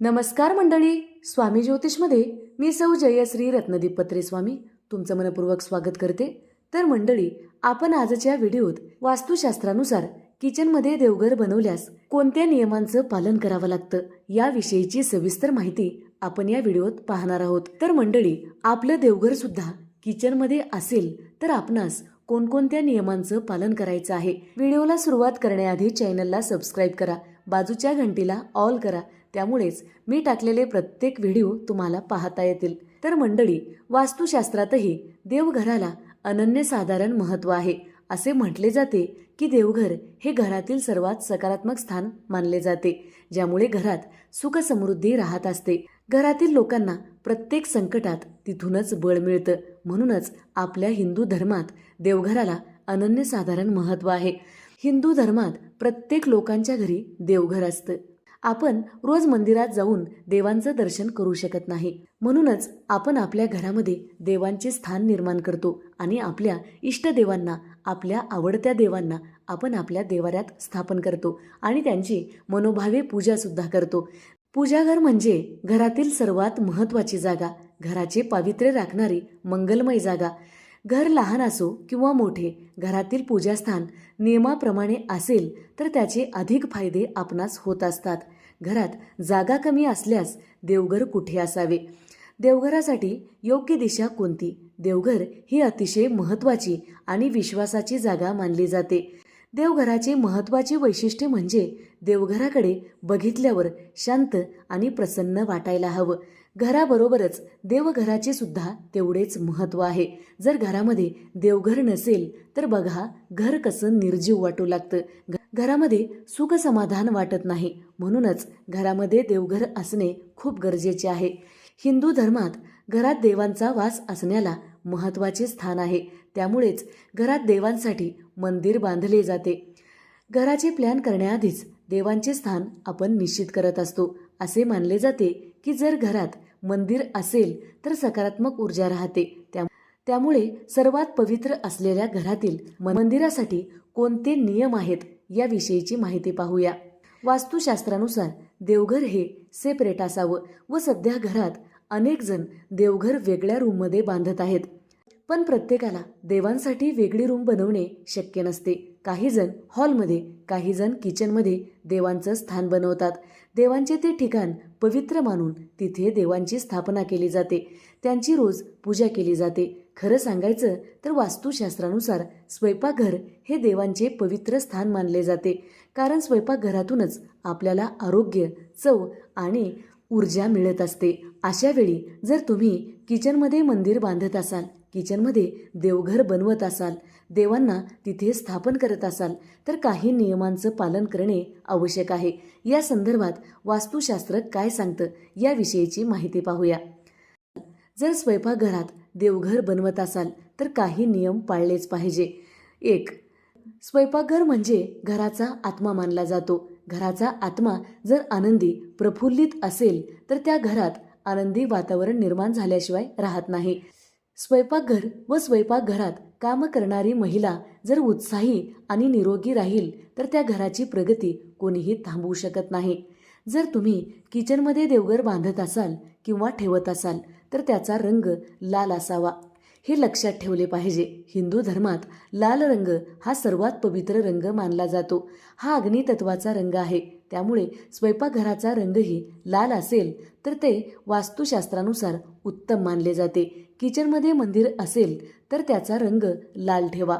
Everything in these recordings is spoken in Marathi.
नमस्कार मंडळी स्वामी ज्योतिषमध्ये मी सौ जयश्री रत्नदीप पत्रे स्वामी तुमचं मनपूर्वक स्वागत करते. तर मंडळी आपण आजच्या व्हिडिओत वास्तुशास्त्रानुसार किचनमध्ये देवघर बनवल्यास कोणत्या नियमांचं पालन करावं लागतं याविषयीची सविस्तर माहिती आपण या व्हिडिओत पाहणार आहोत. तर मंडळी आपलं देवघर सुद्धा किचनमध्ये असेल तर आपणास कोणकोणत्या नियमांचं पालन करायचं आहे? व्हिडिओला सुरुवात करण्याआधी चॅनलला सबस्क्राईब करा बाजूच्या घंटीला ऑल करा त्यामुळेच मी टाकलेले प्रत्येक व्हिडिओ तुम्हाला पाहता येतील. तर मंडळी वास्तुशास्त्रातही देवघराला अनन्यसाधारण महत्त्व आहे. असे म्हटले जाते की देवघर हे घरातील सर्वात सकारात्मक स्थान मानले जाते ज्यामुळे घरात सुखसमृद्धी राहत असते. घरातील लोकांना प्रत्येक संकटात तिथूनच बळ मिळतं. म्हणूनच आपल्या हिंदू धर्मात देवघराला अनन्यसाधारण महत्त्व आहे. हिंदू धर्मात प्रत्येक लोकांच्या घरी देवघर असतं. आपण रोज मंदिरात जाऊन देवांचं दर्शन करू शकत नाही. म्हणूनच आपण आपल्या घरामध्ये देवांचे स्थान निर्माण करतो आणि आपल्या इष्टदेवांना आपल्या आवडत्या देवांना आपण आपल्या देवाऱ्यात स्थापन करतो आणि त्यांची मनोभावे पूजासुद्धा करतो. पूजाघर म्हणजे घरातील सर्वात महत्त्वाची जागा घराचे पावित्र्य राखणारी मंगलमय जागा. घर लहान असो किंवा मोठे घरातील पूजास्थान नियमाप्रमाणे असेल तर त्याचे अधिक फायदे आपणास होत असतात. घरात जागा कमी असल्यास देवघर कुठे असावे? देवघरासाठी योग्य दिशा कोणती? देवघर ही अतिशय महत्त्वाची आणि विश्वासाची जागा मानली जाते. देवघराचे महत्त्वाचे वैशिष्ट्य म्हणजे देवघराकडे बघितल्यावर शांत आणि प्रसन्न वाटायला हवं. घराबरोबरच देवघराचे सुद्धा तेवढेच महत्त्व आहे. जर घरामध्ये देवघर नसेल तर बघा घर कसं निर्जीव वाटू लागतं. घरामध्ये सुख समाधान वाटत नाही. म्हणूनच घरामध्ये देवघर असणे खूप गरजेचे आहे. हिंदू धर्मात घरात देवांचा वास असण्याला महत्त्वाचे स्थान आहे. त्यामुळेच घरात देवांसाठी मंदिर बांधले जाते. घराचे प्लॅन करण्याआधीच देवांचे स्थान आपण निश्चित करत असतो असे मानले जाते की जर घरात मंदिर असेल तर सकारात्मक ऊर्जा राहते. त्या त्यामुळे सर्वात पवित्र असलेल्या घरातील मंदिरासाठी कोणते नियम आहेत याविषयीची माहिती पाहूया. वास्तुशास्त्रानुसार देवघर हे सेपरेट असावं व सध्या घरात अनेक जण देवघर वेगळ्या रूममध्ये बांधत आहेत. पण प्रत्येकाला देवांसाठी वेगळी रूम बनवणे शक्य नसते. काही जण हॉलमध्ये काही जण किचनमध्ये देवांचं स्थान बनवतात. देवांचे ते ठिकाण पवित्र मानून तिथे देवांची स्थापना केली जाते. त्यांची रोज पूजा केली जाते. खरं सांगायचं तर वास्तुशास्त्रानुसार स्वयंपाकघर हे देवांचे पवित्र स्थान मानले जाते. कारण स्वयंपाकघरातूनच आपल्याला आरोग्य चव आणि ऊर्जा मिळत असते. अशावेळी जर तुम्ही किचनमध्ये मंदिर बांधत असाल किचनमध्ये देवघर बनवत असाल देवांना तिथे स्थापन करत असाल तर काही नियमांचं पालन करणे आवश्यक आहे. या संदर्भात वास्तुशास्त्र काय सांगतं याविषयीची माहिती पाहूया. जर स्वयंपाकघरात देवघर बनवत असाल तर काही नियम पाळलेच पाहिजे. एक स्वयंपाकघर म्हणजे घराचा आत्मा मानला जातो. घराचा आत्मा जर आनंदी प्रफुल्लित असेल तर त्या घरात आनंदी वातावरण निर्माण झाल्याशिवाय राहत नाही. स्वयंपाकघर व स्वयंपाकघरात काम करणारी महिला जर उत्साही आणि निरोगी राहील तर त्या घराची प्रगती कोणीही थांबवू शकत नाही. जर तुम्ही किचनमध्ये देवघर बांधत असाल किंवा ठेवत असाल तर त्याचा रंग लाल असावा. हे लक्षात ठेवले पाहिजे. हिंदू धर्मात लाल रंग हा सर्वात पवित्र रंग मानला जातो. हा अग्नितत्वाचा रंग आहे. त्यामुळे स्वयंपाकघराचा रंगही लाल असेल तर ते वास्तुशास्त्रानुसार उत्तम मानले जाते. किचनमध्ये मंदिर असेल तर त्याचा रंग लाल ठेवा.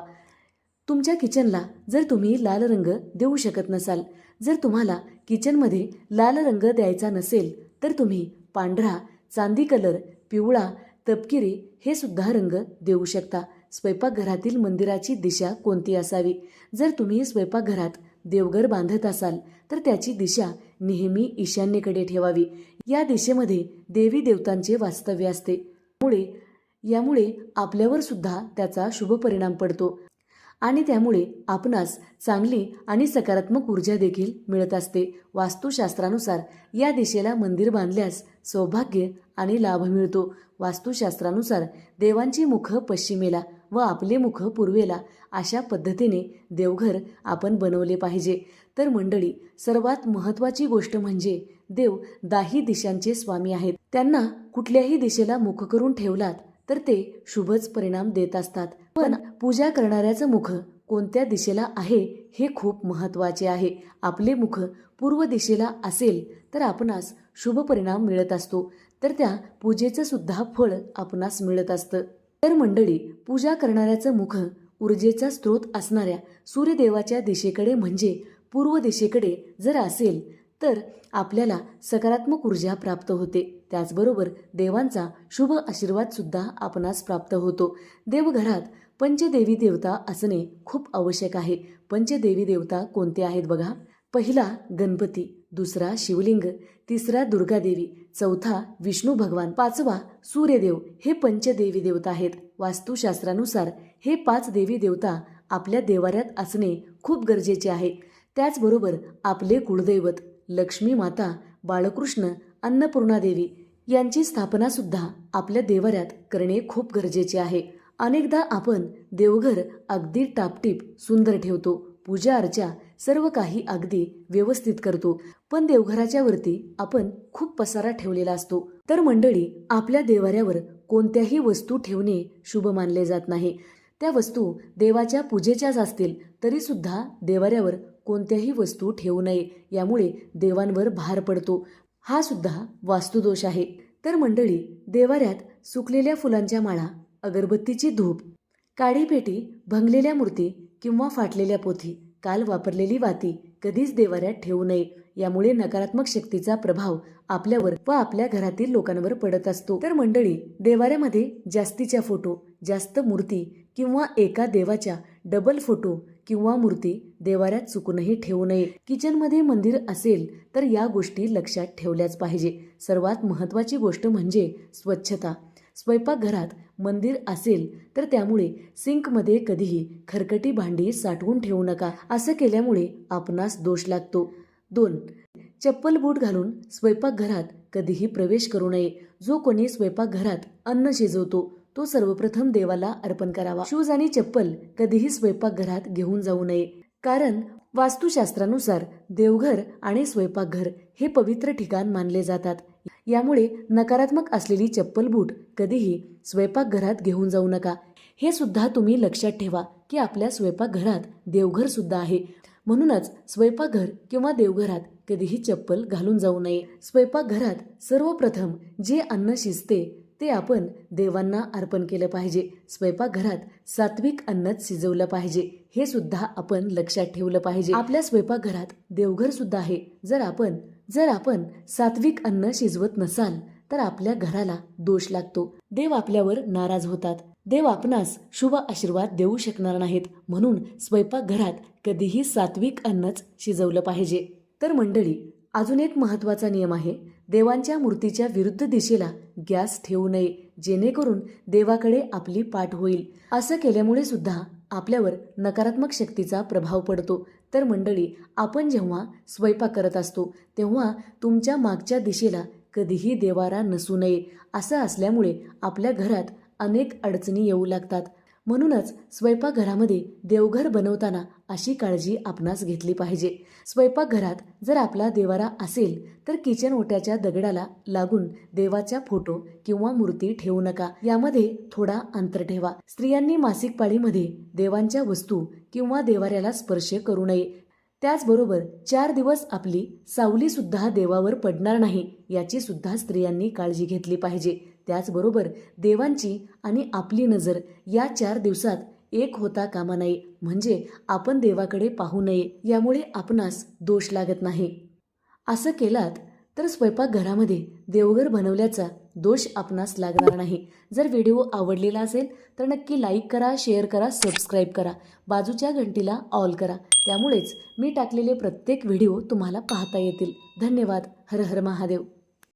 तुमच्या किचनला जर तुम्ही लाल रंग देऊ शकत नसाल जर तुम्हाला किचनमध्ये लाल रंग द्यायचा नसेल तर तुम्ही पांढरा चांदी कलर पिवळा तपकिरी हे सुद्धा रंग देऊ शकता. स्वयंपाकघरातील मंदिराची दिशा कोणती असावी? जर तुम्ही स्वयंपाकघरात देवघर बांधत असाल तर त्याची दिशा नेहमी ईशान्येकडे ठेवावी. या दिशेमध्ये देवी देवतांचे वास्तव्य असते. त्यामुळे यामुळे आपल्यावर सुद्धा त्याचा शुभ परिणाम पडतो. आणि त्यामुळे आपणास चांगली आणि सकारात्मक ऊर्जा देखील मिळत असते. वास्तुशास्त्रानुसार या दिशेला मंदिर बांधल्यास सौभाग्य आणि लाभ मिळतो. वास्तुशास्त्रानुसार देवांची मुख पश्चिमेला व आपले मुख पूर्वेला अशा पद्धतीने देवघर आपण बनवले पाहिजे. तर मंडळी सर्वात महत्त्वाची गोष्ट म्हणजे देव दाही दिशांचे स्वामी आहेत. त्यांना कुठल्याही दिशेला मुख करून ठेवलात तर ते शुभच परिणाम देत असतात. पण पूजा करणाऱ्याचं मुख कोणत्या दिशेला आहे हे खूप महत्त्वाचे आहे. आपले मुख पूर्व दिशेला असेल तर आपणास शुभ परिणाम मिळत असतो. तर त्या पूजेचं सुद्धा फळ आपणास मिळत असतं. तर मंडळी पूजा करणाऱ्याचं मुख ऊर्जेचा स्रोत असणाऱ्या सूर्यदेवाच्या दिशेकडे म्हणजे पूर्व दिशेकडे जर असेल तर आपल्याला सकारात्मक ऊर्जा प्राप्त होते. त्याचबरोबर देवांचा शुभ आशीर्वाद सुद्धा आपणास प्राप्त होतो. देवघरात पंचदेवी देवता असणे खूप आवश्यक आहे. पंचदेवी देवता कोणते आहेत बघा? पहिला गणपती दुसरा शिवलिंग तिसरा दुर्गादेवी चौथा विष्णू भगवान पाचवा सूर्यदेव हे पंचदेवी देवता आहेत. वास्तुशास्त्रानुसार हे पाच देवी देवता आपल्या देवाऱ्यात असणे खूप गरजेचे आहे. त्याचबरोबर आपले कुळदैवत लक्ष्मी माता बाळकृष्ण अन्नपूर्णादेवी यांची स्थापनासुद्धा आपल्या देवाऱ्यात करणे खूप गरजेचे आहे. अनेकदा आपण देवघर अगदी टापटीप सुंदर ठेवतो. पूजा अर्चा सर्व काही अगदी व्यवस्थित करतो. पण देवघराच्या वरती आपण खूप पसारा ठेवलेला असतो. तर मंडळी आपल्या देवाऱ्यावर कोणत्याही वस्तू ठेवणे शुभ मानले जात नाही. त्या वस्तू देवाच्या पूजेच्याच असतील तरी सुद्धा देवाऱ्यावर कोणत्याही वस्तू ठेवू नये यामुळे देवांवर भार पडतो. हा सुद्धा वास्तुदोष आहे. तर मंडळी देवाऱ्यात सुकलेल्या फुलांच्या माळा अगरबत्तीची धूप काळी पेटी भंगलेल्या मूर्ती किंवा फाटलेल्या पोथी काल वापरलेली वाती कधीच देवाऱ्यात ठेवू नये. यामुळे नकारात्मक शक्तीचा प्रभाव आपल्यावर व आपल्या घरातील लोकांवर पडत असतो. तर मंडळी देवाऱ्यामध्ये जास्तीच्या फोटो जास्त मूर्ती किंवा एका देवाच्या डबल फोटो किंवा मूर्ती देवाऱ्यात चुकूनही ठेवू नये. किचनमध्ये मंदिर असेल तर या गोष्टी लक्षात ठेवल्याच पाहिजे. सर्वात महत्त्वाची गोष्ट म्हणजे स्वच्छता. स्वयंपाकघरात मंदिर असेल तर त्यामुळे सिंकमध्ये कधीही खरकटी भांडी साठवून ठेवू नका. असं केल्यामुळे आपणास दोष लागतो. दोन चप्पल बूट घालून स्वयंपाकघरात कधीही प्रवेश करू नये. जो कोणी स्वयंपाकघरात अन्न शिजवतो तो सर्वप्रथम देवाला अर्पण करावा. शूज आणि चप्पल कधीही स्वयंपाकघरात घेऊन जाऊ नये. कारण वास्तुशास्त्रानुसार देवघर आणि स्वयंपाकघर हे पवित्र ठिकाण मानले जातात. यामुळे नकारात्मक असलेली चप्पल बूट कधीही स्वयंपाकघरात घेऊन जाऊ नका. हे सुद्धा तुम्ही लक्षात ठेवा की आपल्या स्वयंपाकघरात देवघर सुद्धा आहे. म्हणूनच स्वयंपाकघर किंवा देवघरात कधीही चप्पल घालून जाऊ नये. स्वयंपाकघरात सर्वप्रथम जे अन्न शिजते ते आपण देवांना अर्पण केलं पाहिजे. स्वयंपाकघरात सात्विक अन्नच शिजवलं पाहिजे. हे सुद्धा आपण लक्षात ठेवलं पाहिजे. आपल्या स्वयंपाकघरात देवघर सुद्धा आहे. जर आपण जर आपण सात्विक अन्न शिजवत नसाल तर आपल्या घराला दोष लागतो. देव आपल्यावर नाराज होतात. देव आपणास शुभ आशीर्वाद देऊ शकणार नाहीत. म्हणून स्वयंपाकघरात कधीही सात्विक अन्नच शिजवलं पाहिजे. तर मंडळी अजून एक महत्त्वाचा नियम आहे. देवांच्या मूर्तीच्या विरुद्ध दिशेला गॅस ठेवू नये जेणेकरून देवाकडे आपली पाठ होईल. असं केल्यामुळे सुद्धा आपल्यावर नकारात्मक शक्तीचा प्रभाव पडतो. तर मंडळी आपण जेव्हा स्वयंपाक करत असतो तेव्हा तुमच्या मागच्या दिशेला कधीही देवारा नसू नये. असं असल्यामुळे आपल्या घरात अनेक अडचणी येऊ लागतात. म्हणूनच स्वयंपाकघरामध्ये देवघर बनवताना अशी काळजी आपणास घेतली पाहिजे. स्वयंपाकघरात जर आपला देवारा असेल तर किचन ओट्याच्या दगडाला लागून देवाच्या फोटो किंवा मूर्ती ठेवू नका. यामध्ये थोडा अंतर ठेवा. स्त्रियांनी मासिक पाळीमध्ये देवांच्या वस्तू किंवा देवाऱ्याला स्पर्श करू नये. त्याचबरोबर चार दिवस आपली सावली सुद्धा देवावर पडणार नाही याची सुद्धा स्त्रियांनी काळजी घेतली पाहिजे. त्याचबरोबर देवांची आणि आपली नजर या चार दिवसात एक होता कामा नये म्हणजे आपण देवाकडे पाहू नये यामुळे आपणास दोष लागत नाही. असं केलात तर स्वयंपाकघरामध्ये देवघर बनवल्याचा दोष आपणास लागणार नाही. जर व्हिडिओ आवडलेला असेल तर नक्की लाईक करा शेअर करा सबस्क्राईब करा. बाजूच्या घंटीला ऑल करा. त्यामुळेच मी टाकलेले प्रत्येक व्हिडिओ तुम्हाला पाहता येतील. धन्यवाद. हर हर महादेव.